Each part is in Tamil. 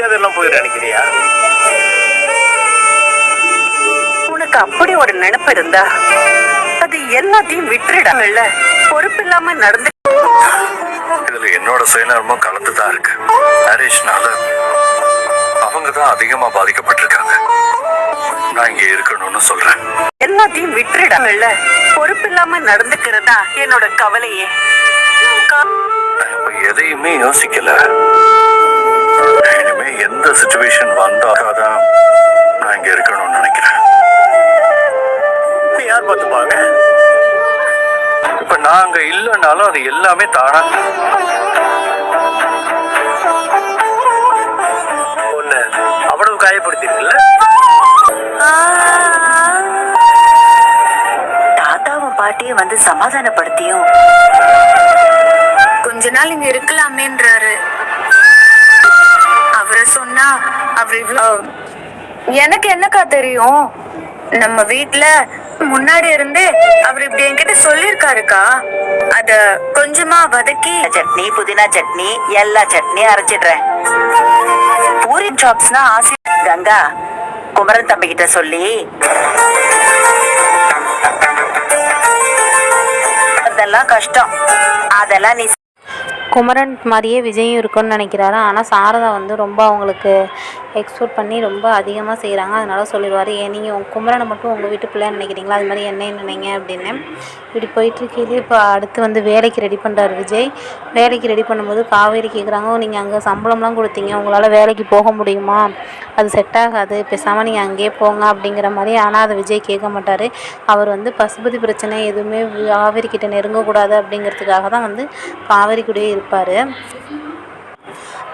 மரியாதை எல்லாம் போயிடும் நினைக்கிறியா? உனக்கு அப்படி ஒரு நினைப்பு இருந்தா அது எல்லாத்தையும் விட்டுடாங்கல்ல பொறுப்பு இல்லாம நடந்து இதுல என்னோட சுயநலமும் கலந்து தான் இருக்கு. மேரேஜ்னால அவங்க தான் அதிகமா பாதிக்கப்பட்டிருக்காங்க. நான் இங்க இருக்கணும்னு சொல்றேன். எல்லாத்தையும் விட்டுடாங்கல்ல பொறுப்பு இல்லாம நடந்துக்கிறதா என்னோட கவலையே. எதையுமே யோசிக்கல. இப்ப நாங்க இல்லைன்னாலும் அது எல்லாமே தானா? ஒண்ணு. அவ்வளவு காயப்படுத்திருக்குல்ல தாத்தாவும் பாட்டியும் வந்து சமாதானப்படுத்தியும். கொஞ்ச நாள் இங்க இருக்கலாமேன்றாரு. அவரை சொன்னா அவர் இவ்ளோ எனக்கு என்னக்கா தெரியும்? நம்ம வீட்ல முன்னாடி இருந்தே அவர் இப்படி அத கொஞ்சமா வதக்கி சட்னி புதினா சட்னி எல்லா சட்னியும் அரைச்சிடுறேன். பூரி சாப்ஸ்னா ஆசை கங்கா குமரன் தம்பி கிட்ட சொல்லி. அதெல்லாம் கஷ்டம். அதெல்லாம் நீ குமரன் மாதிரியே விஜயும் இருக்கும்னு நினைக்கிறாரு. ஆனால் சாரதா வந்து ரொம்ப அவங்களுக்கு எக்ஸ்போர்ட் பண்ணி ரொம்ப அதிகமாக செய்கிறாங்க அதனால சொல்லிடுவார் ஏன் நீங்கள் உங்கள் குமரனை மட்டும் உங்கள் வீட்டு பிள்ளைன்னு நினைக்கிறீங்களா? அது மாதிரி என்ன நினைங்க அப்படின்னு. இப்படி போயிட்டுருக்கையிலே இப்போ அடுத்து வந்து வேலைக்கு ரெடி பண்ணுறாரு விஜய். வேலைக்கு ரெடி பண்ணும்போது காவேரி கேட்குறாங்க நீங்கள் அங்கே சம்பளம்லாம் கொடுத்தீங்க. உங்களால் வேலைக்கு போக முடியுமா? அது செட் ஆகாது பேசாமல் நீங்கள் அங்கேயே போங்க அப்படிங்கிற மாதிரி. ஆனால் அதை விஜய் கேட்க மாட்டார். அவர் வந்து பசுபதி பிரச்சனை எதுவுமே காவேரி கிட்ட நெருங்கக்கூடாது அப்படிங்கிறதுக்காக தான் வந்து காவேரி கூடயே இருப்பார்.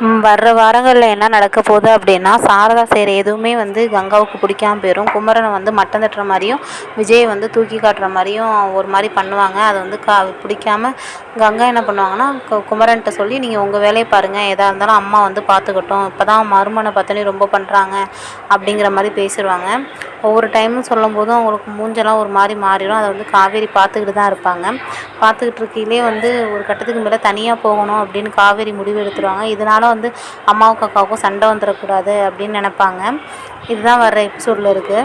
வர்ற வாரங்களில் என்ன நடக்க போகுது அப்படின்னா சாரதா செய்கிற எதுவுமே வந்து கங்காவுக்கு பிடிக்காம போயிடும் குமரனை வந்து மட்டம் தட்டுற மாதிரியும் விஜயை வந்து தூக்கி காட்டுற மாதிரியும் ஒரு மாதிரி பண்ணுவாங்க. அது வந்து கா பிடிக்காம கங்கா என்ன பண்ணுவாங்கன்னா கு- குமரன்கிட்ட சொல்லி நீங்கள் உங்கள் வேலையை பாருங்கள் எதாக இருந்தாலும் அம்மா வந்து பார்த்துக்கட்டும். இப்போ தான் மருமனை பார்த்தோன்னே ரொம்ப பண்ணுறாங்க அப்படிங்கிற மாதிரி பேசிடுவாங்க. ஒவ்வொரு டைமும் சொல்லும் போதும் அவங்களுக்கு மூஞ்செல்லாம் ஒரு மாதிரி மாறிடும். அதை வந்து காவேரி பார்த்துக்கிட்டு தான் இருப்பாங்க. பார்த்துக்கிட்டு இருக்கையிலே வந்து ஒரு கட்டத்துக்கு மேலே தனியாக போகணும் அப்படின்னு காவேரி முடிவு எடுத்துருவாங்க. இதனால் வந்து அம்மாவுக்கு அக்காவுக்கும் சண்டை வந்துடக்கூடாது அப்படின்னு நினைப்பாங்க. இதுதான் வர்ற எபிசோடில் இருக்குது